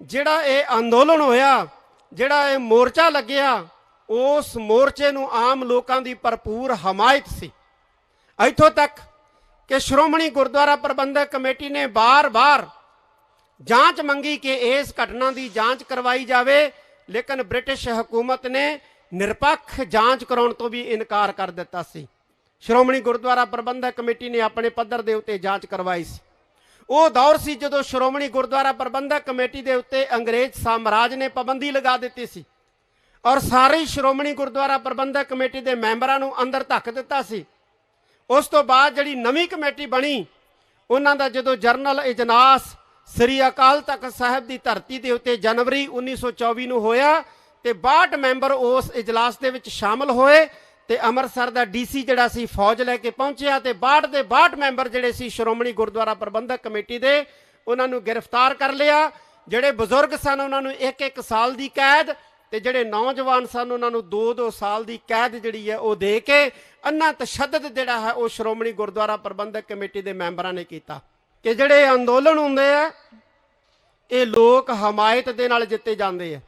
ਜਿਹੜਾ ਇਹ ਅੰਦੋਲਨ ਹੋਇਆ, ਜਿਹੜਾ ਇਹ ਮੋਰਚਾ ਲੱਗਿਆ, ਉਸ ਮੋਰਚੇ ਨੂੰ ਆਮ ਲੋਕਾਂ ਦੀ ਭਰਪੂਰ ਹਮਾਇਤ ਸੀ। ਇੱਥੋਂ ਤੱਕ ਕਿ ਸ਼੍ਰੋਮਣੀ ਗੁਰਦੁਆਰਾ ਪ੍ਰਬੰਧਕ ਕਮੇਟੀ ਨੇ ਬਾਰ-ਬਾਰ ਜਾਂਚ ਮੰਗੀ ਕਿ ਇਸ ਘਟਨਾ ਦੀ ਜਾਂਚ ਕਰਵਾਈ ਜਾਵੇ, ਲੇਕਿਨ ਬ੍ਰਿਟਿਸ਼ ਹਕੂਮਤ ਨੇ ਨਿਰਪੱਖ ਜਾਂਚ ਕਰਾਉਣ ਤੋਂ ਵੀ ਇਨਕਾਰ ਕਰ ਦਿੱਤਾ ਸੀ। ਸ਼੍ਰੋਮਣੀ ਗੁਰਦੁਆਰਾ ਪ੍ਰਬੰਧਕ ਕਮੇਟੀ ਨੇ ਆਪਣੇ ਪੱਧਰ ਦੇ ਉੱਤੇ ਜਾਂਚ ਕਰਵਾਈ ਸੀ। ਉਹ ਦੌਰ ਸੀ ਜਦੋਂ ਸ਼੍ਰੋਮਣੀ ਗੁਰਦੁਆਰਾ ਪ੍ਰਬੰਧਕ ਕਮੇਟੀ ਦੇ ਉੱਤੇ ਅੰਗਰੇਜ਼ ਸਾਮਰਾਜ ਨੇ ਪਾਬੰਦੀ ਲਗਾ ਦਿੱਤੀ ਸੀ ਔਰ ਸਾਰੇ ਸ਼੍ਰੋਮਣੀ ਗੁਰਦੁਆਰਾ ਪ੍ਰਬੰਧਕ ਕਮੇਟੀ ਦੇ ਮੈਂਬਰਾਂ ਨੂੰ ਅੰਦਰ ਧੱਕ ਦਿੱਤਾ ਸੀ। ਉਸ ਤੋਂ ਬਾਅਦ ਜਿਹੜੀ ਨਵੀਂ ਕਮੇਟੀ ਬਣੀ, ਉਹਨਾਂ ਦਾ ਜਦੋਂ ਜਰਨਲ ਇਜਲਾਸ ਸ੍ਰੀ ਅਕਾਲ ਤਖਤ ਸਾਹਿਬ ਦੀ ਧਰਤੀ ਦੇ ਉੱਤੇ ਜਨਵਰੀ 1924 ਨੂੰ ਹੋਇਆ ਤੇ 62 ਮੈਂਬਰ ਉਸ ਇਜਲਾਸ ਦੇ ਵਿੱਚ ਸ਼ਾਮਲ ਹੋਏ ਤੇ ਅੰਮ੍ਰਿਤਸਰ ਦਾ ਡੀਸੀ ਜਿਹੜਾ ਸੀ ਫੌਜ ਲੈ ਕੇ ਪਹੁੰਚਿਆ ਤੇ 62 ਦੇ 62 ਮੈਂਬਰ ਜਿਹੜੇ ਸੀ ਸ਼੍ਰੋਮਣੀ ਗੁਰਦੁਆਰਾ ਪ੍ਰਬੰਧਕ ਕਮੇਟੀ ਦੇ, ਉਹਨਾਂ ਨੂੰ ਗ੍ਰਿਫਤਾਰ ਕਰ ਲਿਆ। ਜਿਹੜੇ ਬਜ਼ੁਰਗ ਸਨ, ਉਹਨਾਂ ਨੂੰ ਇੱਕ ਇੱਕ ਸਾਲ ਦੀ ਕੈਦ ਤੇ ਜਿਹੜੇ ਨੌਜਵਾਨ ਸਨ, ਉਹਨਾਂ ਨੂੰ 2-2 ਸਾਲ ਦੀ ਕੈਦ ਜਿਹੜੀ ਹੈ ਉਹ ਦੇ ਕੇ ਅੰਨਾ ਤਸ਼ੱਦਦ ਜਿਹੜਾ ਹੈ ਉਹ ਸ਼੍ਰੋਮਣੀ ਗੁਰਦੁਆਰਾ ਪ੍ਰਬੰਧਕ ਕਮੇਟੀ ਦੇ ਮੈਂਬਰਾਂ ਨੇ ਕੀਤਾ। ਕਿ ਜਿਹੜੇ ਅੰਦੋਲਨ ਹੁੰਦੇ ਆ, ਇਹ ਲੋਕ ਹਮਾਇਤ ਦੇ ਨਾਲ ਜਿੱਤੇ ਜਾਂਦੇ ਆ।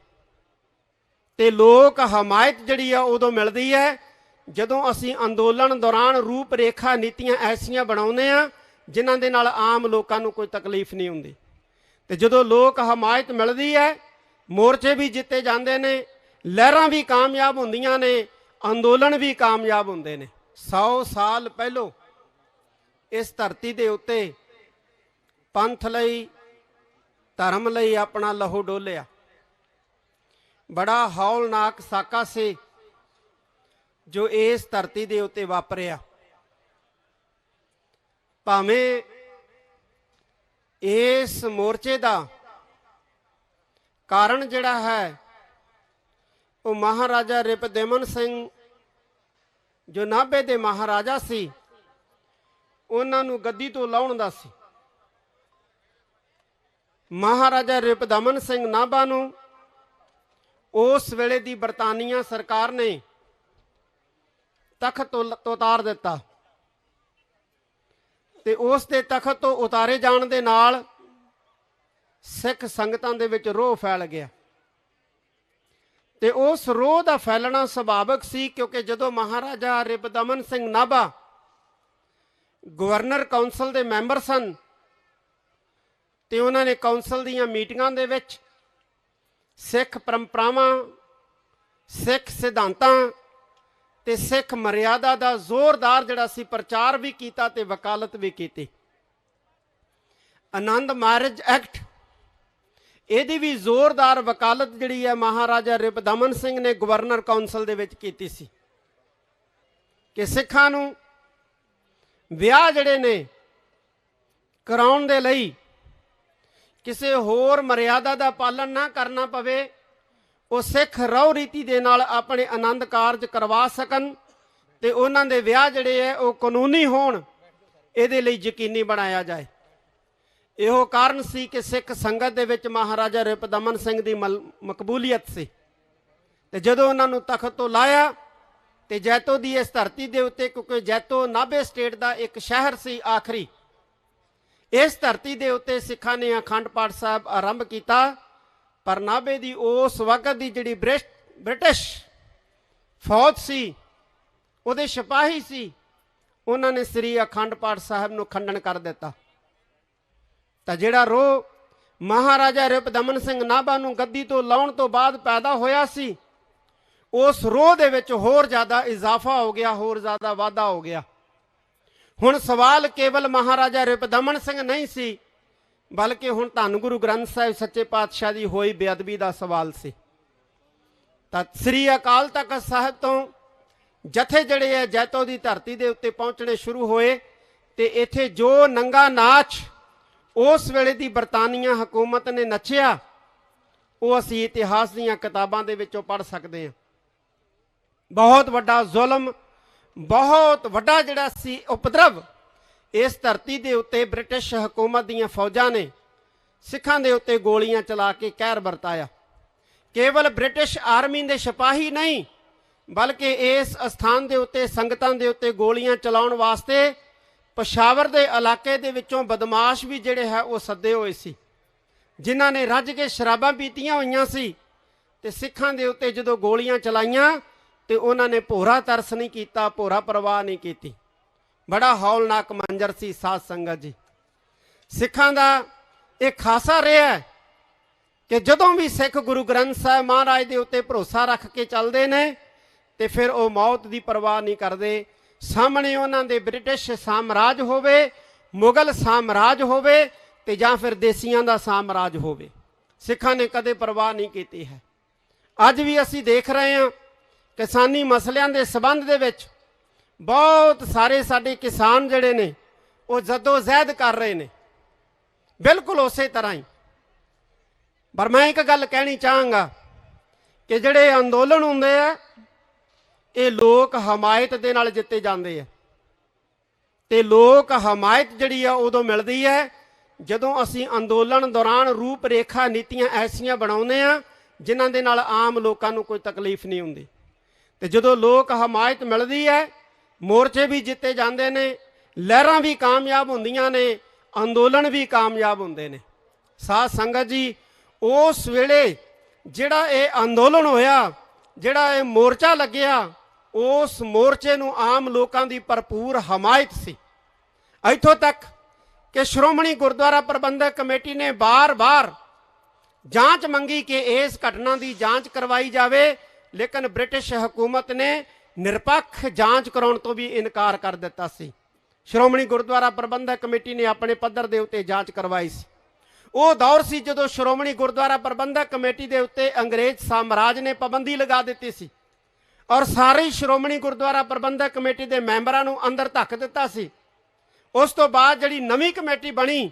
ਤੇ ਲੋਕ ਹਮਾਇਤ ਜਿਹੜੀ ਆ ਉਦੋਂ ਮਿਲਦੀ ਹੈ ਜਦੋਂ ਅਸੀਂ ਅੰਦੋਲਨ ਦੌਰਾਨ ਰੂਪ ਰੇਖਾ ਨੀਤੀਆਂ ਐਸੀਆਂ ਬਣਾਉਂਦੇ ਆ ਜਿਨ੍ਹਾਂ ਦੇ ਨਾਲ ਆਮ ਲੋਕਾਂ ਨੂੰ ਕੋਈ ਤਕਲੀਫ ਨਹੀਂ ਹੁੰਦੀ। ਤੇ ਜਦੋਂ ਲੋਕ ਹਮਾਇਤ ਮਿਲਦੀ ਹੈ, ਮੋਰਚੇ ਵੀ ਜਿੱਤੇ ਜਾਂਦੇ ਨੇ, ਲਹਿਰਾਂ ਵੀ ਕਾਮਯਾਬ ਹੁੰਦੀਆਂ ਨੇ, ਅੰਦੋਲਨ ਵੀ ਕਾਮਯਾਬ ਹੁੰਦੇ ਨੇ। 100 ਸਾਲ ਪਹਿਲੋਂ ਇਸ ਧਰਤੀ ਦੇ ਉੱਤੇ ਪੰਥ ਲਈ, ਧਰਮ ਲਈ ਆਪਣਾ ਲਹੂ ਡੋਲਿਆ। ਬੜਾ ਹੌਲਨਾਕ ਸਾਕਾ ਸੀ। ਜੋ ਇਸ ਧਰਤੀ ਦੇ ਉੱਤੇ ਵਾਪਰਿਆ। ਭਾਵੇਂ ਇਸ ਮੋਰਚੇ ਦਾ ਕਾਰਨ ਜਿਹੜਾ ਹੈ, ਉਹ ਮਹਾਰਾਜਾ ਰਿਪਦੇਮਨ ਸਿੰਘ ਜੋ ਨਾਭੇ ਦੇ ਮਹਾਰਾਜਾ ਸੀ, ਉਹਨਾਂ ਨੂੰ ਗੱਦੀ ਤੋਂ ਲਾਉਣ ਦਾ ਸੀ। ਮਹਾਰਾਜਾ ਰਿਪਦਮਨ ਸਿੰਘ ਨਾਭਾ ਨੂੰ ਉਸ ਵੇਲੇ ਦੀ ਬਰਤਾਨੀਆ ਸਰਕਾਰ ਨੇ ਤਖਤ ਤੋਂ ਉਤਾਰ ਦਿੱਤਾ। ਤੇ ਉਸ ਦੇ ਤਖਤ ਤੋਂ ਉਤਾਰੇ ਜਾਣ ਦੇ ਨਾਲ ਸਿੱਖ ਸੰਗਤਾਂ ਦੇ ਵਿੱਚ ਰੋਹ ਫੈਲ ਗਿਆ। ਤੇ ਉਸ ਰੋਹ ਦਾ ਫੈਲਣਾ ਸੁਭਾਵਿਕ ਸੀ ਕਿਉਂਕਿ ਜਦੋਂ ਮਹਾਰਾਜਾ ਰਿਬਦਮਨ ਸਿੰਘ ਨਾਭਾ ਗਵਰਨਰ ਕਾਉਂਸਲ ਦੇ ਮੈਂਬਰ ਸਨ ਤੇ ਉਹਨਾਂ ਨੇ ਕਾਉਂਸਲ ਦੀਆਂ ਮੀਟਿੰਗਾਂ ਦੇ ਵਿੱਚ ਸਿੱਖ ਪਰੰਪਰਾਵਾਂ, ਸਿੱਖ ਸਿਧਾਂਤਾਂ ਤੇ ਸਿੱਖ ਮਰਿਆਦਾ ਦਾ ਜ਼ੋਰਦਾਰ ਜਿਹੜਾ ਸੀ ਪ੍ਰਚਾਰ ਵੀ ਕੀਤਾ ਤੇ ਵਕਾਲਤ ਵੀ ਕੀਤੀ। ਆਨੰਦ ਮੈਰਿਜ ਐਕਟ, ਇਹਦੀ ਵੀ ਜ਼ੋਰਦਾਰ ਵਕਾਲਤ ਜਿਹੜੀ ਹੈ ਮਹਾਰਾਜਾ ਰਿਪਦਮਨ ਸਿੰਘ ਨੇ ਗਵਰਨਰ ਕਾਉਂਸਲ ਦੇ ਵਿੱਚ ਕੀਤੀ ਸੀ ਕਿ ਸਿੱਖਾਂ ਨੂੰ ਵਿਆਹ ਜਿਹੜੇ ਨੇ ਕਰਾਉਣ ਦੇ ਲਈ ਕਿਸੇ ਹੋਰ ਮਰਿਆਦਾ ਦਾ ਪਾਲਣ ਨਾ ਕਰਨਾ ਪਵੇ ਉਹ ਸਿੱਖ ਰਹੁ ਰੀਤੀ ਦੇ ਨਾਲ ਆਪਣੇ ਆਨੰਦ ਕਾਰਜ ਕਰਵਾ ਸਕਣ ਤੇ ਉਹਨਾਂ ਦੇ ਵਿਆਹ ਜਿਹੜੇ ਹੈ ਉਹ ਕਾਨੂੰਨੀ ਹੋਣ। ਇਹਦੇ ਲਈ ਯਕੀਨੀ ਬਣਾਇਆ ਜਾਏ। ਇਹੋ ਕਾਰਨ ਸੀ ਕਿ ਸਿੱਖ ਸੰਗਤ ਦੇ ਵਿੱਚ ਮਹਾਰਾਜਾ ਰਿਪਦਮਨ ਸਿੰਘ ਦੀ ਮਲ- ਮਕਬੂਲੀਅਤ ਸੀ। ਤੇ ਜਦੋਂ ਉਹਨਾਂ ਨੂੰ ਤਖਤ ਤੋਂ ਲਾਇਆ, ਤੇ ਜੈਤੋ ਦੀ ਇਸ ਧਰਤੀ ਦੇ ਉੱਤੇ, ਕਿਉਂਕਿ ਜੈਤੋ ਨਾਭੇ ਸਟੇਟ ਦਾ ਇੱਕ ਸ਼ਹਿਰ ਸੀ ਆਖਰੀ, ਇਸ ਧਰਤੀ ਦੇ ਉੱਤੇ ਸਿੱਖਾਂ ਨੇ ਅਖੰਡ ਪਾਠ ਸਾਹਿਬ ਆਰੰਭ ਕੀਤਾ। ਪਰ ਨਾਭੇ ਦੀ ਉਸ ਵਕਤ ਦੀ ਜਿਹੜੀ ਬ੍ਰਿਸ਼- ਬ੍ਰਿਟਿਸ਼ ਫੌਜ ਸੀ, ਉਹਦੇ ਸਿਪਾਹੀ ਸੀ, ਉਹਨਾਂ ਨੇ ਸ੍ਰੀ ਅਖੰਡ ਪਾਠ ਸਾਹਿਬ ਨੂੰ ਖੰਡਨ ਕਰ ਦਿੱਤਾ। ਤਾਂ ਜਿਹੜਾ ਰੋ ਮਹਾਰਾਜਾ ਰਿਪਦਮਨ ਸਿੰਘ ਨਾਭਾ ਨੂੰ ਗੱਦੀ ਤੋਂ ਲਾਉਣ ਤੋਂ ਬਾਅਦ ਪੈਦਾ ਹੋਇਆ ਸੀ, ਉਸ ਰੋਹ ਦੇ ਵਿੱਚ ਹੋਰ ਜ਼ਿਆਦਾ ਇਜ਼ਾਫਾ ਹੋ ਗਿਆ, ਹੋਰ ਜ਼ਿਆਦਾ ਵਾਧਾ ਹੋ ਗਿਆ। ਹੁਣ ਸਵਾਲ ਕੇਵਲ ਮਹਾਰਾਜਾ ਰਿਪਦਮਨ ਸਿੰਘ ਨਹੀਂ ਸੀ ਬਲਕਿ ਹੁਣ ਧੰਨ ਗੁਰੂ ਗ੍ਰੰਥ ਸਾਹਿਬ ਸੱਚੇ ਪਾਤਸ਼ਾਹ ਦੀ ਹੋਈ ਬੇਅਦਬੀ ਦਾ ਸਵਾਲ ਸੀ। ਤਾਂ ਸ੍ਰੀ ਅਕਾਲ ਤਖਤ ਸਾਹਿਬ ਤੋਂ ਜਥੇ ਜਿਹੜੇ ਆ ਜੈਤੋ ਦੀ ਧਰਤੀ ਦੇ ਉੱਤੇ ਪਹੁੰਚਣੇ ਸ਼ੁਰੂ ਹੋਏ ਤੇ ਇੱਥੇ ਜੋ ਨੰਗਾ ਨਾਚ ਉਸ ਵੇਲੇ ਦੀ ਬਰਤਾਨੀਆ ਹਕੂਮਤ ਨੇ ਨੱਚਿਆ, ਉਹ ਅਸੀਂ ਇਤਿਹਾਸ ਦੀਆਂ ਕਿਤਾਬਾਂ ਦੇ ਵਿੱਚੋਂ ਪੜ੍ਹ ਸਕਦੇ ਹਾਂ। ਬਹੁਤ ਵੱਡਾ ਜ਼ੁਲਮ, ਬਹੁਤ ਵੱਡਾ ਜਿਹੜਾ ਸੀ ਉਪਦਰਵ ਇਸ ਧਰਤੀ ਦੇ ਉੱਤੇ ਬ੍ਰਿਟਿਸ਼ ਹਕੂਮਤ ਦੀਆਂ ਫੌਜਾਂ ਨੇ ਸਿੱਖਾਂ ਦੇ ਉੱਤੇ ਗੋਲੀਆਂ ਚਲਾ ਕੇ ਕਹਿਰ ਵਰਤਾਇਆ। ਕੇਵਲ ਬ੍ਰਿਟਿਸ਼ ਆਰਮੀ ਦੇ ਸਿਪਾਹੀ ਨਹੀਂ, ਬਲਕਿ ਇਸ ਸਥਾਨ ਦੇ ਉੱਤੇ, ਸੰਗਤਾਂ ਦੇ ਉੱਤੇ ਗੋਲੀਆਂ ਚਲਾਉਣ ਵਾਸਤੇ ਪਸ਼ਾਵਰ ਦੇ ਇਲਾਕੇ ਦੇ ਵਿੱਚੋਂ ਬਦਮਾਸ਼ ਵੀ ਜਿਹੜੇ ਹੈ ਉਹ ਸੱਦੇ ਹੋਏ ਸੀ। ਜਿਨ੍ਹਾਂ ਨੇ ਰੱਜ ਕੇ ਸ਼ਰਾਬਾਂ ਪੀਤੀਆਂ ਹੋਈਆਂ ਸੀ ਤੇ ਸਿੱਖਾਂ ਦੇ ਉੱਤੇ ਜਦੋਂ ਗੋਲੀਆਂ ਚਲਾਈਆਂ ਤੇ ਉਹਨਾਂ ਨੇ ਭੋਰਾ ਤਰਸ ਨਹੀਂ ਕੀਤਾ, ਭੋਰਾ ਪਰਵਾਹ ਨਹੀਂ ਕੀਤੀ। ਬੜਾ ਹੌਲਨਾਕ ਮੰਜ਼ਰ ਸੀ ਸਾਧ ਸੰਗਤ ਜੀ। ਸਿੱਖਾਂ ਦਾ ਇਹ ਖਾਸਾ ਰਿਹਾ ਕਿ ਜਦੋਂ ਵੀ ਸਿੱਖ ਗੁਰੂ ਗ੍ਰੰਥ ਸਾਹਿਬ ਮਹਾਰਾਜ ਦੇ ਉੱਤੇ ਭਰੋਸਾ ਰੱਖ ਕੇ ਚੱਲਦੇ ਨੇ ਤੇ ਫਿਰ ਉਹ ਮੌਤ ਦੀ ਪਰਵਾਹ ਨਹੀਂ ਕਰਦੇ। ਸਾਹਮਣੇ ਉਹਨਾਂ ਦੇ ਬ੍ਰਿਟਿਸ਼ ਸਾਮਰਾਜ ਹੋਵੇ, ਮੁਗਲ ਸਾਮਰਾਜ ਹੋਵੇ ਤੇ ਜਾਂ ਫਿਰ ਦੇਸੀਆਂ ਦਾ ਸਾਮਰਾਜ ਹੋਵੇ। ਸਿੱਖਾਂ ਨੇ ਕਦੇ ਪਰਵਾਹ ਨਹੀਂ ਕੀਤੀ ਹੈ। ਅੱਜ ਵੀ ਅਸੀਂ ਦੇਖ ਰਹੇ ਹਾਂ ਕਿਸਾਨੀ ਮਸਲਿਆਂ ਦੇ ਸਬੰਧ ਦੇ ਵਿੱਚ ਬਹੁਤ ਸਾਰੇ ਸਾਡੇ ਕਿਸਾਨ ਜਿਹੜੇ ਨੇ, ਉਹ ਜਦੋ ਜ਼ਹਿਦ ਕਰ ਰਹੇ ਨੇ। ਬਿਲਕੁਲ ਉਸੇ ਤਰ੍ਹਾਂ ਹੀ। ਪਰ ਮੈਂ ਇੱਕ ਗੱਲ ਕਹਿਣੀ ਚਾਹਾਂਗਾ ਕਿ ਜਿਹੜੇ ਅੰਦੋਲਨ ਹੁੰਦੇ ਆ, ਇਹ ਲੋਕ ਹਮਾਇਤ ਦੇ ਨਾਲ ਜਿੱਤੇ ਜਾਂਦੇ ਆ। ਤੇ ਲੋਕ ਹਮਾਇਤ ਜਿਹੜੀ ਆ, ਉਦੋਂ ਮਿਲਦੀ ਹੈ ਜਦੋਂ ਅਸੀਂ ਅੰਦੋਲਨ ਦੌਰਾਨ ਰੂਪ ਰੇਖਾ ਨੀਤੀਆਂ ਐਸੀਆਂ ਬਣਾਉਂਦੇ ਆ, ਜਿਨ੍ਹਾਂ ਦੇ ਨਾਲ ਆਮ ਲੋਕਾਂ ਨੂੰ ਕੋਈ ਤਕਲੀਫ ਨਹੀਂ ਹੁੰਦੀ। ਤੇ ਜਦੋਂ ਲੋਕ ਹਮਾਇਤ ਮਿਲਦੀ ਹੈ ਮੋਰਚੇ ਵੀ ਜਿੱਤੇ ਜਾਂਦੇ ਨੇ, ਲਹਿਰਾਂ ਵੀ ਕਾਮਯਾਬ ਹੁੰਦੀਆਂ ਨੇ, ਅੰਦੋਲਨ ਵੀ ਕਾਮਯਾਬ ਹੁੰਦੇ ਨੇ। ਸਾਧ ਸੰਗਤ ਜੀ, ਉਸ ਵੇਲੇ ਜਿਹੜਾ ਇਹ ਅੰਦੋਲਨ ਹੋਇਆ, ਜਿਹੜਾ ਇਹ ਮੋਰਚਾ ਲੱਗਿਆ, ਉਸ ਮੋਰਚੇ ਨੂੰ ਆਮ ਲੋਕਾਂ ਦੀ ਭਰਪੂਰ ਹਮਾਇਤ ਸੀ। ਇੱਥੋਂ ਤੱਕ ਕਿ ਸ਼੍ਰੋਮਣੀ ਗੁਰਦੁਆਰਾ ਪ੍ਰਬੰਧਕ ਕਮੇਟੀ ਨੇ ਬਾਰ-ਬਾਰ ਜਾਂਚ ਮੰਗੀ ਕਿ ਇਸ ਘਟਨਾ ਦੀ ਜਾਂਚ ਕਰਵਾਈ ਜਾਵੇ, ਲੇਕਿਨ ਬ੍ਰਿਟਿਸ਼ ਹਕੂਮਤ ਨੇ ਨਿਰਪੱਖ ਜਾਂਚ ਕਰਾਉਣ ਤੋਂ ਵੀ ਇਨਕਾਰ ਕਰ ਦਿੱਤਾ ਸੀ। ਸ਼੍ਰੋਮਣੀ ਗੁਰਦੁਆਰਾ ਪ੍ਰਬੰਧਕ ਕਮੇਟੀ ਨੇ ਆਪਣੇ ਪੱਧਰ ਦੇ ਉੱਤੇ ਜਾਂਚ ਕਰਵਾਈ ਸੀ। ਉਹ ਦੌਰ ਸੀ ਜਦੋਂ ਸ਼੍ਰੋਮਣੀ ਗੁਰਦੁਆਰਾ ਪ੍ਰਬੰਧਕ ਕਮੇਟੀ ਦੇ ਉੱਤੇ ਅੰਗਰੇਜ਼ ਸਾਮਰਾਜ ਨੇ ਪਾਬੰਦੀ ਲਗਾ ਦਿੱਤੀ ਸੀ ਔਰ ਸਾਰੇ ਸ਼੍ਰੋਮਣੀ ਗੁਰਦੁਆਰਾ ਪ੍ਰਬੰਧਕ ਕਮੇਟੀ ਦੇ ਮੈਂਬਰਾਂ ਨੂੰ ਅੰਦਰ ਧੱਕ ਦਿੱਤਾ ਸੀ। ਉਸ ਤੋਂ ਬਾਅਦ ਜਿਹੜੀ ਨਵੀਂ ਕਮੇਟੀ ਬਣੀ,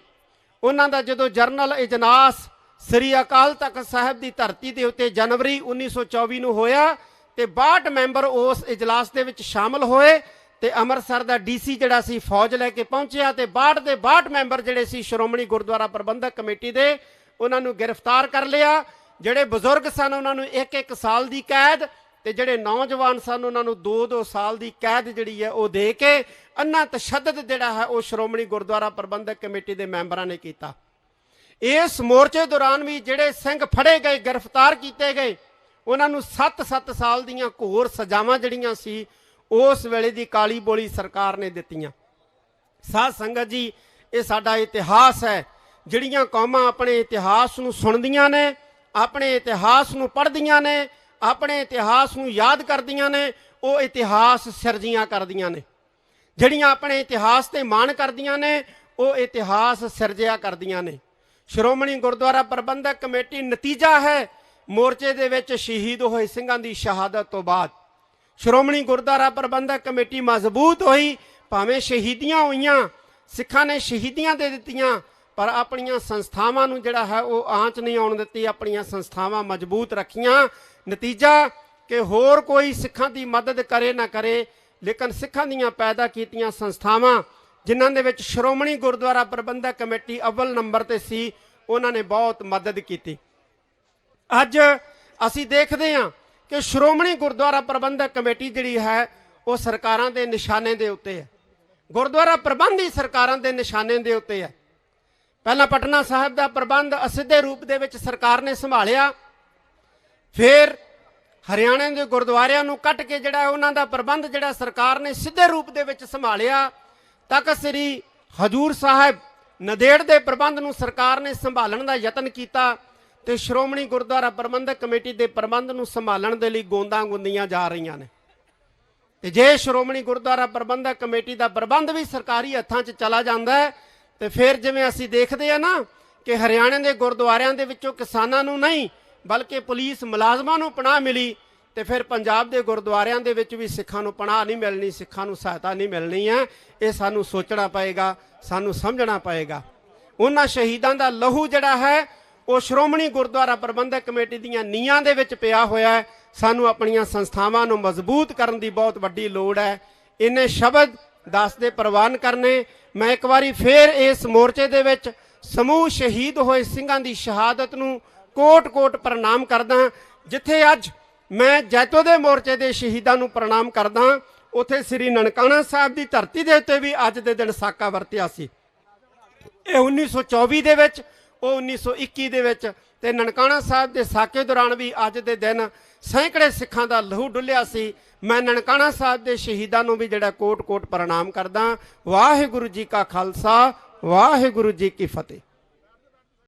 ਉਹਨਾਂ ਦਾ ਜਦੋਂ ਜਰਨਲ ਇਜਲਾਸ ਸ੍ਰੀ ਅਕਾਲ ਤਖਤ ਸਾਹਿਬ ਦੀ ਧਰਤੀ ਦੇ ਉੱਤੇ ਜਨਵਰੀ 1924 ਨੂੰ ਹੋਇਆ ਤੇ 62 ਮੈਂਬਰ ਉਸ ਇਜਲਾਸ ਦੇ ਵਿੱਚ ਸ਼ਾਮਲ ਹੋਏ ਤੇ ਅੰਮ੍ਰਿਤਸਰ ਦਾ ਡੀਸੀ ਜਿਹੜਾ ਸੀ ਫੌਜ ਲੈ ਕੇ ਪਹੁੰਚਿਆ ਤੇ 62 ਦੇ 62 ਮੈਂਬਰ ਜਿਹੜੇ ਸੀ ਸ਼੍ਰੋਮਣੀ ਗੁਰਦੁਆਰਾ ਪ੍ਰਬੰਧਕ ਕਮੇਟੀ ਦੇ, ਉਹਨਾਂ ਨੂੰ ਗ੍ਰਿਫਤਾਰ ਕਰ ਲਿਆ। ਜਿਹੜੇ ਬਜ਼ੁਰਗ ਸਨ, ਉਹਨਾਂ ਨੂੰ ਇੱਕ ਇੱਕ ਸਾਲ ਦੀ ਕੈਦ ਤੇ ਜਿਹੜੇ ਨੌਜਵਾਨ ਸਨ, ਉਹਨਾਂ ਨੂੰ 2-2 ਸਾਲ ਦੀ ਕੈਦ ਜਿਹੜੀ ਹੈ ਉਹ ਦੇ ਕੇ ਅੰਨਾ ਤਸ਼ੱਦਦ ਜਿਹੜਾ ਹੈ ਉਹ ਸ਼੍ਰੋਮਣੀ ਗੁਰਦੁਆਰਾ ਪ੍ਰਬੰਧਕ ਕਮੇਟੀ ਦੇ ਮੈਂਬਰਾਂ ਨੇ ਕੀਤਾ। ਇਸ ਮੋਰਚੇ ਦੌਰਾਨ ਵੀ ਜਿਹੜੇ ਸਿੰਘ ਫੜੇ ਗਏ, ਗ੍ਰਿਫਤਾਰ ਕੀਤੇ ਗਏ ਉਹਨਾਂ ਨੂੰ 7-7 ਸਾਲ ਦੀਆਂ ਘੋਰ ਸਜ਼ਾਵਾਂ ਜਿਹੜੀਆਂ ਸੀ, ਉਸ ਵੇਲੇ ਦੀ ਕਾਲੀ ਬੋਲੀ ਸਰਕਾਰ ਨੇ ਦਿੱਤੀਆਂ। ਸਾਧ ਸੰਗਤ ਜੀ, ਇਹ ਸਾਡਾ ਇਤਿਹਾਸ ਹੈ। ਜਿਹੜੀਆਂ ਕੌਮਾਂ ਆਪਣੇ ਇਤਿਹਾਸ ਨੂੰ ਸੁਣਦੀਆਂ ਨੇ, ਆਪਣੇ ਇਤਿਹਾਸ ਨੂੰ ਪੜ੍ਹਦੀਆਂ ਨੇ, ਆਪਣੇ ਇਤਿਹਾਸ ਨੂੰ ਯਾਦ ਕਰਦੀਆਂ ਨੇ, ਉਹ ਇਤਿਹਾਸ ਸਿਰਜੀਆਂ ਕਰਦੀਆਂ ਨੇ। ਜਿਹੜੀਆਂ ਆਪਣੇ ਇਤਿਹਾਸ ਤੇ ਮਾਣ ਕਰਦੀਆਂ ਨੇ, ਉਹ ਇਤਿਹਾਸ ਸਿਰਜਿਆ ਕਰਦੀਆਂ ਨੇ। ਸ਼੍ਰੋਮਣੀ ਗੁਰਦੁਆਰਾ ਪ੍ਰਬੰਧਕ ਕਮੇਟੀ ਨਤੀਜਾ ਹੈ ਮੋਰਚੇ ਦੇ ਵਿੱਚ ਸ਼ਹੀਦ ਹੋਏ ਸਿੰਘਾਂ ਦੀ ਸ਼ਹਾਦਤ ਤੋਂ ਬਾਅਦ ਸ਼੍ਰੋਮਣੀ ਗੁਰਦੁਆਰਾ ਪ੍ਰਬੰਧਕ ਕਮੇਟੀ ਮਜ਼ਬੂਤ ਹੋਈ, ਭਾਵੇਂ ਸ਼ਹੀਦੀਆਂ ਹੋਈਆਂ, ਸਿੱਖਾਂ ਨੇ ਸ਼ਹੀਦੀਆਂ ਦੇ ਦਿੱਤੀਆਂ, ਪਰ ਆਪਣੀਆਂ ਸੰਸਥਾਵਾਂ ਨੂੰ ਜਿਹੜਾ ਹੈ ਉਹ ਆਂਚ ਨਹੀਂ ਆਉਣ ਦਿੱਤੀ, ਆਪਣੀਆਂ ਸੰਸਥਾਵਾਂ ਮਜ਼ਬੂਤ ਰੱਖੀਆਂ। ਨਤੀਜਾ ਕਿ ਹੋਰ ਕੋਈ ਸਿੱਖਾਂ ਦੀ ਮਦਦ ਕਰੇ ਨਾ ਕਰੇ, ਲੇਕਿਨ ਸਿੱਖਾਂ ਦੀਆਂ ਪੈਦਾ ਕੀਤੀਆਂ ਸੰਸਥਾਵਾਂ, ਜਿਨ੍ਹਾਂ ਦੇ ਵਿੱਚ ਸ਼੍ਰੋਮਣੀ ਗੁਰਦੁਆਰਾ ਪ੍ਰਬੰਧਕ ਕਮੇਟੀ ਅਵਲ ਨੰਬਰ ਤੇ ਸੀ, ਉਹਨਾਂ ਨੇ ਬਹੁਤ ਮਦਦ ਕੀਤੀ। ਅੱਜ ਅਸੀਂ ਦੇਖਦੇ ਹਾਂ ਕਿ ਸ਼੍ਰੋਮਣੀ ਗੁਰਦੁਆਰਾ ਪ੍ਰਬੰਧਕ ਕਮੇਟੀ ਜਿਹੜੀ ਹੈ, ਉਹ ਸਰਕਾਰਾਂ ਦੇ ਨਿਸ਼ਾਨੇ ਦੇ ਉੱਤੇ ਹੈ। ਗੁਰਦੁਆਰਾ ਪ੍ਰਬੰਧ ਹੀ ਸਰਕਾਰਾਂ ਦੇ ਨਿਸ਼ਾਨੇ ਦੇ ਉੱਤੇ ਹੈ। ਪਹਿਲਾਂ ਪਟਨਾ ਸਾਹਿਬ ਦਾ ਪ੍ਰਬੰਧ ਅਸਿੱਧੇ ਰੂਪ ਦੇ ਵਿੱਚ ਸਰਕਾਰ ਨੇ ਸੰਭਾਲਿਆ। ਫਿਰ ਹਰਿਆਣੇ ਦੇ ਗੁਰਦੁਆਰਿਆਂ ਨੂੰ ਕੱਟ ਕੇ ਜਿਹੜਾ ਉਹਨਾਂ ਦਾ ਪ੍ਰਬੰਧ ਜਿਹੜਾ ਸਰਕਾਰ ਨੇ ਸਿੱਧੇ ਰੂਪ ਦੇ ਵਿੱਚ ਸੰਭਾਲਿਆ। ਤੱਕ ਸ੍ਰੀ ਹਜੂਰ ਸਾਹਿਬ ਨਦੇੜ ਦੇ ਪ੍ਰਬੰਧ ਨੂੰ ਸਰਕਾਰ ਨੇ ਸੰਭਾਲਣ ਦਾ ਯਤਨ ਕੀਤਾ। ਤੇ ਸ਼੍ਰੋਮਣੀ ਗੁਰਦੁਆਰਾ ਪ੍ਰਬੰਧਕ ਕਮੇਟੀ ਦੇ ਪ੍ਰਬੰਧ ਨੂੰ ਸੰਭਾਲਣ ਦੇ ਲਈ ਗੋਂਦਾਂ ਗੁੰਦੀਆਂ ਜਾ ਰਹੀਆਂ ਨੇ। ਤੇ ਜੇ ਸ਼੍ਰੋਮਣੀ ਗੁਰਦੁਆਰਾ ਪ੍ਰਬੰਧਕ ਕਮੇਟੀ ਦਾ ਪ੍ਰਬੰਧ ਵੀ ਸਰਕਾਰੀ ਹੱਥਾਂ 'ਚ ਚਲਾ ਜਾਂਦਾ ਹੈ, ਤੇ ਫਿਰ ਜਿਵੇਂ ਅਸੀਂ ਦੇਖਦੇ ਆ ਨਾ ਕਿ ਹਰਿਆਣੇ ਦੇ ਗੁਰਦੁਆਰਿਆਂ ਦੇ ਵਿੱਚੋਂ ਕਿਸਾਨਾਂ ਨੂੰ ਨਹੀਂ, ਬਲਕਿ ਪੁਲਿਸ ਮੁਲਾਜ਼ਮਾਂ ਨੂੰ ਪਨਾਹ ਮਿਲੀ, ਤੇ ਫਿਰ ਪੰਜਾਬ ਦੇ ਗੁਰਦੁਆਰਿਆਂ ਦੇ ਵਿੱਚ ਵੀ ਸਿੱਖਾਂ ਨੂੰ ਪਨਾਹ ਨਹੀਂ ਮਿਲਣੀ, ਸਿੱਖਾਂ ਨੂੰ ਸਹਾਇਤਾ ਨਹੀਂ ਮਿਲਣੀ ਹੈ। ਇਹ ਸਾਨੂੰ ਸੋਚਣਾ ਪਏਗਾ, ਸਾਨੂੰ ਸਮਝਣਾ ਪਏਗਾ। ਉਹਨਾਂ ਸ਼ਹੀਦਾਂ ਦਾ ਲਹੂ ਜਿਹੜਾ ਹੈ ਉਹ ਸ਼੍ਰੋਮਣੀ ਗੁਰਦੁਆਰਾ ਪ੍ਰਬੰਧਕ ਕਮੇਟੀ ਦੀਆਂ ਨੀਹਾਂ ਦੇ ਵਿੱਚ ਪਿਆ ਹੋਇਆ ਹੈ। ਸਾਨੂੰ ਆਪਣੀਆਂ ਸੰਸਥਾਵਾਂ ਨੂੰ ਮਜ਼ਬੂਤ ਕਰਨ ਦੀ ਬਹੁਤ ਵੱਡੀ ਲੋੜ ਹੈ। ਇਹਨੇ ਸ਼ਬਦ ਦੱਸ ਦੇ ਪ੍ਰਵਾਨ ਕਰਨੇ। ਮੈਂ ਇੱਕ ਵਾਰੀ ਫੇਰ ਇਸ ਮੋਰਚੇ ਦੇ ਵਿੱਚ ਸਮੂਹ ਸ਼ਹੀਦ ਹੋਏ ਸਿੰਘਾਂ ਦੀ ਸ਼ਹਾਦਤ ਨੂੰ ਕੋਟ-ਕੋਟ ਪ੍ਰਣਾਮ ਕਰਦਾ ਜਿੱਥੇ ਅੱਜ ਮੈਂ ਜੈਤੋ ਦੇ ਮੋਰਚੇ ਦੇ ਸ਼ਹੀਦਾਂ ਨੂੰ ਪ੍ਰਣਾਮ ਕਰਦਾ ਉਥੇ ਸ੍ਰੀ ਨਨਕਾਣਾ ਸਾਹਿਬ ਦੀ ਧਰਤੀ ਦੇ ਉੱਤੇ ਵੀ ਅੱਜ ਦੇ ਦਿਨ ਸਾਕਾ ਵਰਤਿਆ ਸੀ। ਇਹ 1924 ਦੇ ਵਿੱਚ ਉਹ 1921 ਦੇ ਵਿੱਚ ਤੇ ਨਨਕਾਣਾ ਸਾਹਿਬ ਦੇ ਸਾਕੇ ਦੌਰਾਨ ਵੀ ਅੱਜ ਦੇ ਦਿਨ ਸੈਂਕੜੇ ਸਿੱਖਾਂ ਦਾ ਲਹੂ ਡੁੱਲਿਆ ਸੀ। ਮੈਂ ਨਨਕਾਣਾ ਸਾਹਿਬ ਦੇ ਸ਼ਹੀਦਾਂ ਨੂੰ ਵੀ ਜਿਹੜਾ ਕੋਟ-ਕੋਟ ਪ੍ਰਣਾਮ ਕਰਦਾ। ਵਾਹਿਗੁਰੂ ਜੀ ਕਾ ਖਾਲਸਾ, ਵਾਹਿਗੁਰੂ ਜੀ ਕੀ ਫਤਿਹ।